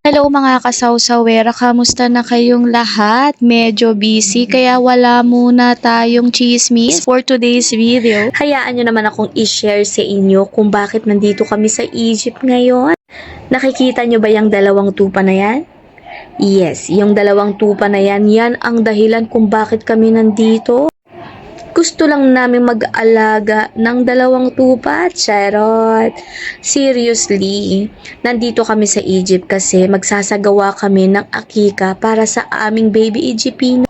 Hello mga kasawsawera, kamusta na kayong lahat? Medyo busy kaya wala muna tayong chismis for today's video. Hayaan nyo naman akong i-share sa inyo kung bakit nandito kami sa Egypt ngayon. Nakikita nyo ba yung dalawang tupa na yan? Yes, yung dalawang tupa na yan, yan ang dahilan kung bakit kami nandito. Gusto lang namin mag-alaga ng dalawang tupa, charot. Seriously, nandito kami sa Egypt kasi magsasagawa kami ng akika para sa aming baby Egyptino.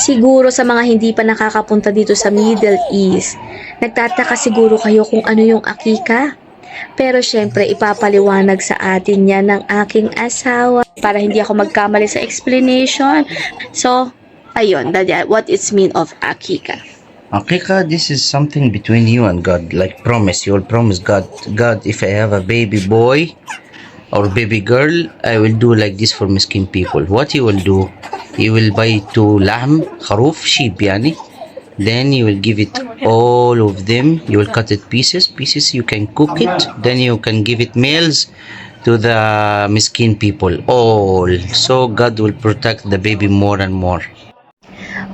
Siguro sa mga hindi pa nakakapunta dito sa Middle East, nagtataka siguro kayo kung ano yung akika. Pero syempre, ipapaliwanag sa atin yan ng aking asawa para hindi ako magkamali sa explanation. So, ayun, that, what is mean of akika. Akika, this is something between you and God. Like promise, you will promise God, God, if I have a baby boy or baby girl, I will do like this for miskin people. What you will do? You will buy two lamb, kharuf, sheep, yani. Then you will give it all of them. You will cut it pieces, pieces. You can cook it. Then you can give it meals to the miskin people. All. So God will protect the baby more and more.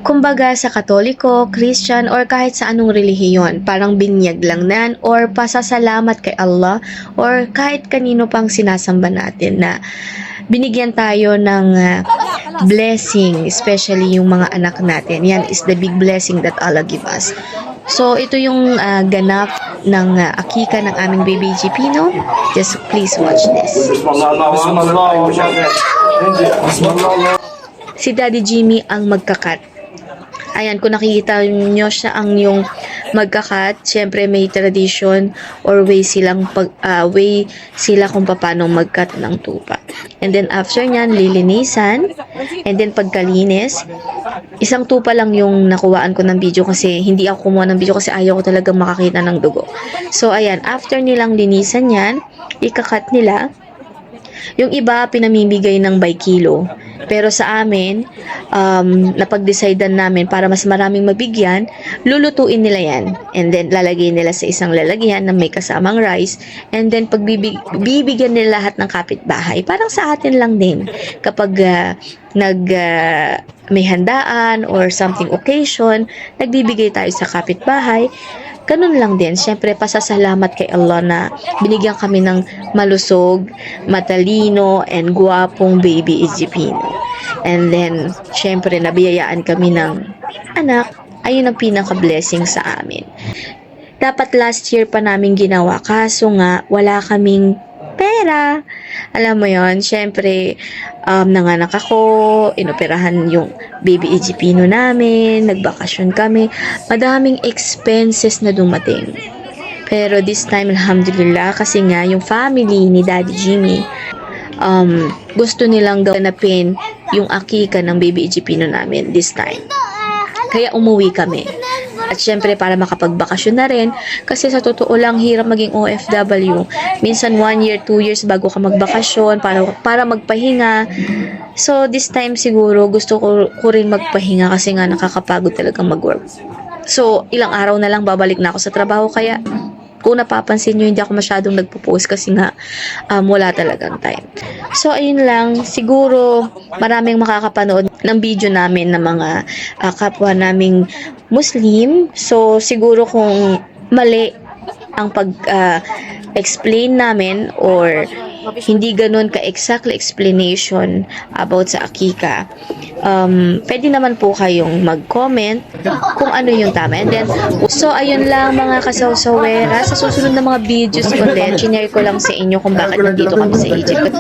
Kumbaga sa katoliko, Christian or kahit sa anong relihiyon, parang binyag lang nan or pasasalamat kay Allah or kahit kanino pang sinasamba natin na binigyan tayo ng uh, blessing, especially yung mga anak natin. Yan is the big blessing that Allah give us. So, ito yung uh, ganap ng uh, akika ng aming baby Gipino. Just please watch this. Si Daddy Jimmy ang magkakat Ayan, kung nakikita nyo siya ang yung magkakat, syempre may tradition or way silang pag, ah, way sila kung paano magkat ng tupa. And then after nyan, lilinisan. And then pagkalinis, isang tupa lang yung nakuhaan ko ng video kasi hindi ako kumuha ng video kasi ayaw ko talaga makakita ng dugo. So ayan, after nilang linisan yan, ikakat nila. Yung iba, pinamimigay ng by kilo. Pero sa amin, um, napag-decidean namin para mas maraming mabigyan, lulutuin nila yan. And then, lalagay nila sa isang lalagyan na may kasamang rice. And then, pagbibig bibigyan nila lahat ng kapitbahay. Parang sa atin lang din. Kapag ah, nag ah, may handaan or something occasion, nagbibigay tayo sa kapitbahay. Ganun lang din. Siyempre, pasasalamat kay Allah na binigyan kami ng malusog, matalino, and guwapong baby Egyptino. And then, syempre, nabiyayaan kami ng anak. Ayun ang pinaka-blessing sa amin. Dapat last year pa namin ginawa, kaso nga, wala kaming pera. Alam mo yon syempre, um, nanganak ako, inoperahan yung baby Egyptino namin, nagbakasyon kami, madaming expenses na dumating. Pero this time, alhamdulillah, kasi nga yung family ni Daddy Jimmy, um, gusto nilang ganapin yung akika ng baby Egyptino namin this time. Kaya umuwi kami. At syempre para makapagbakasyon na rin kasi sa totoo lang hirap maging OFW. Minsan one year, two years bago ka magbakasyon para, para magpahinga. So this time siguro gusto ko, ko rin magpahinga kasi nga nakakapagod talaga mag-work. So ilang araw na lang babalik na ako sa trabaho kaya kung napapansin nyo, hindi ako masyadong nagpo-post kasi nga um, wala talagang time. So, ayun lang. Siguro, maraming makakapanood ng video namin ng mga ah, kapwa naming Muslim. So, siguro kung mali ang pag-explain namin or hindi ganun ka-exactly explanation about sa akika, um, pwede naman po kayong mag-comment kung ano yung tama. And then, so ayun lang mga kasawsawera. Sa susunod na mga videos ko din, chinare ko lang sa inyo kung bakit nandito kami sa Egypt.